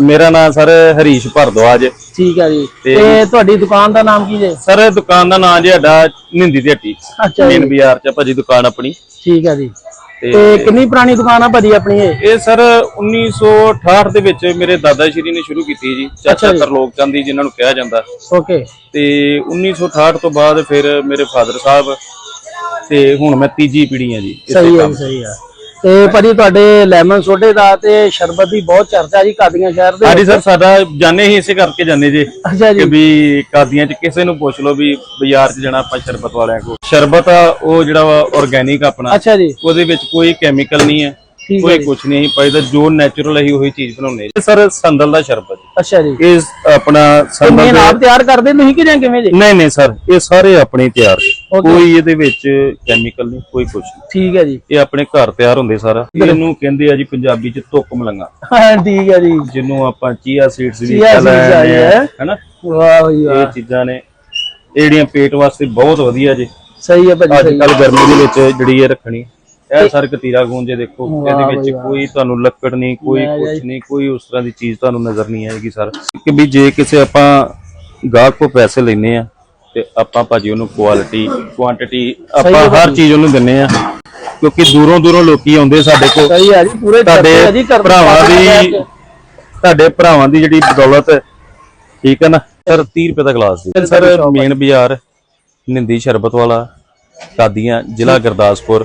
ਮੇਰਾ ਨਾਮ ਸਰ ਹਰੀਸ਼ ਭਰਦਵਾਜ ਠੀਕ ਹੈ ਜੀ। ਤੇ- ਤੁਹਾਡੀ ਦੁਕਾਨ ਦਾ ਨਾਮ ਕੀ ਜੇ? ਸਰ ਦੁਕਾਨ ਦਾ ਨਾਮ ਜੀ ਸਾਡਾ ਨਿੰਦੀ ਦੀ ਹੱਟੀ ਅੱਛਾ ਜੀ। ਮੇਨ ਬਾਜ਼ਾਰ ਚ ਆ ਭਾਜੀ ਦੁਕਾਨ ਆਪਣੀ। ਠੀਕ ਹੈ ਜੀ। ਤੇ ਕਿੰਨੀ ਪੁਰਾਣੀ ਦੁਕਾਨ ਆ ਭਾਜੀ ਆਪਣੀ ਇਹ? ਇਹ ਸਰ 1968 ਦੇ ਵਿੱਚ ਮੇਰੇ ਦਾਦਾ ਸ਼੍ਰੀ ਨੇ ਸ਼ੁਰੂ ਕੀਤੀ ਜੀ। ਚਾਚਾ ਜੀ। ਕਰਲੋਕ ਚੰਦ ਜੀ ਜਿਨ੍ਹਾਂ ਨੂੰ ਕਿਹਾ ਜਾਂਦਾ। ਓਕੇ। ਤੇ 1968 ਤੋਂ ਬਾਅਦ ਫਿਰ ਮੇਰੇ ਫਾਦਰ ਸਾਹਿਬ ਤੇ ਹੁਣ ਮੈਂ ਤੀਜੀ ਪੀੜ੍ਹੀ ਆ ਜੀ। ਸਹੀ ਹੈ ਜੀ, ਸਹੀ ਹੈ ਤੇ ਭਾਜੀ ਤੁਹਾਡੇ ਲੈਮਨ ਸੋਡੇ ਦਾ ਤੇ ਸ਼ਰਬਤ ਦੀ ਬਹੁਤ ਚਰਚਾ ਜੀ ਕਾਦੀਆਂ ਸ਼ਹਿਰ ਦੇ ਹਾਂਜੀ ਸਰ ਸਾਡਾ ਜਾਣੇ ਹੀ ਇਸੇ ਕਰਕੇ ਜਾਣੇ ਜੇ ਅੱਛਾ ਕਿ ਜੀ ਵੀ ਕਾਦੀਆਂ ਚ ਕਿਸੇ ਨੂੰ ਪੁੱਛ ਲਓ ਵੀ ਬਾਜ਼ਾਰ ਚ ਜਾਣਾ ਆਪਾਂ ਸ਼ਰਬਤ ਵਾਲਿਆਂ ਕੋਲ। ਸ਼ਰਬਤ ਆ ਉਹ ਜਿਹੜਾ ਆਰਗੈਨਿਕ ਆਪਣਾ। ਅੱਛਾ ਜੀ। ਉਹਦੇ ਵਿੱਚ ਕੋਈ ਕੈਮੀਕਲ ਨਹੀਂ ਹੈ। ਕੋਈ ਕੁਝ ਨਹੀਂ ਹੈ ਪਾਈਦਾ ਜੋ ਨੈਚੁਰਲ ਹੈ ਉਹੀ ਚੀਜ਼ ਬਣਾਉਂਦੇ ਜੀ। ਸਰ ਸੰਦਲ ਦਾ ਸ਼ਰਬਤ ਅੱਛਾ ਜੀ। ਇਹ ਆਪਣਾ ਸੰਦਲ ਦੇ ਆਪ ਤਿਆਰ ਕਰਦੇ ਤੁਸੀਂ ਕਿ ਜਾਂ ਕਿਵੇਂ ਜੀ? ਨਹੀਂ ਨਹੀਂ ਸਰ ਇਹ ਸਾਰੇ ਆਪਣੇ ਤਿਆਰ. ਕੋਈ ਇਹਦੇ ਵਿੱਚ ਕੈਮੀਕਲ ਨਹੀਂ ਕੋਈ ਕੁਝ ਨਹੀਂ। ਠੀਕ ਹੈ ਜੀ। ਇਹ ਆਪਣੇ ਘਰ ਤਿਆਰ ਹੁੰਦੇ ਸਾਰਾ। ਇਹਨੂੰ ਕਹਿੰਦੇ ਆ ਜੀ ਪੰਜਾਬੀ ਚ ਤੁੱਕ ਮਲੰਗਾ। ਹਾਂ ਠੀਕ ਹੈ ਜੀ। ਜਿਹਨੂੰ ਆਪਾਂ ਚੀਆ ਸੀਡਸ ਵੀ ਕਹਿੰਦੇ ਆ? ਹੈਨਾ? ਵਾਹ ਜੀ ਇਹ ਵਾਹ ਚੀਜ਼ਾਂ ਨੇ। ਜਿਹੜੀਆਂ ਪੇਟ ਵਾਸਤੇ ਬਹੁਤ ਵਧੀਆ ਜੀ। ਸਹੀ ਹੈ ਭਾਜੀ ਅੱਜ ਕੱਲ ਗਰਮੀ ਦੇ ਵਿੱਚ ਜਿਹੜੀ ਇਹ ਰੱਖਣੀ। ਇਹ ਸਰ ਕਤੀਰਾ ਗੂੰਜ ਦੇਖੋ ਇਹਦੇ ਵਿੱਚ। ਕੋਈ ਤੁਹਾਨੂੰ ਲੱਕੜ ਨਹੀਂ ਕੋਈ ਕੁਝ ਨਹੀਂ ਕੋਈ ਉਸ ਤਰ੍ਹਾਂ ਦੀ ਚੀਜ਼ ਤੁਹਾਨੂੰ ਨਜ਼ਰ ਨਹੀਂ ਆਏਗੀ ਸਰ। ਕਿ ਵੀ ਜੇ ਕਿਸੇ ਆਪਾਂ ਗਾਹਕ ਕੋ ਪੈਸੇ ਲੈਨੇ ਆ ਤੇ ਆਪਾਂ ਭਾਜੀ ਉਹਨੂੰ ਕੁਆਲਿਟੀ ਕੁਆਂਟੀਟੀ ਆਪਾਂ ਹਰ ਚੀਜ਼ ਉਹਨੂੰ ਦਿੰਨੇ ਆ ਕਿਉਂਕਿ ਦੂਰੋਂ ਦੂਰੋਂ ਲੋਕੀ ਆਉਂਦੇ ਸਾਡੇ ਕੋਲ। ਸਹੀ ਹੈ ਜੀ ਪੂਰੇ ਤੁਹਾਡੇ ਆ ਭਰਾਵਾਂ ਦੀ ਤੁਹਾਡੇ ਭਰਾਵਾਂ ਦੀ ਜਿਹੜੀ ਬਦੌਲਤ ਠੀਕ ਹੈ ਨਾ? ਸਰ 30 ਰੁਪਏ ਦਾ ਗਲਾਸ ਜੀ ਸਰ ਮੇਨ ਬਾਜ਼ਾਰ ਨਿੰਦੀ ਸ਼ਰਬਤ ਵਾਲਾ ਕਾਦੀਆਂ ਜ਼ਿਲ੍ਹਾ ਗੁਰਦਾਸਪੁਰ।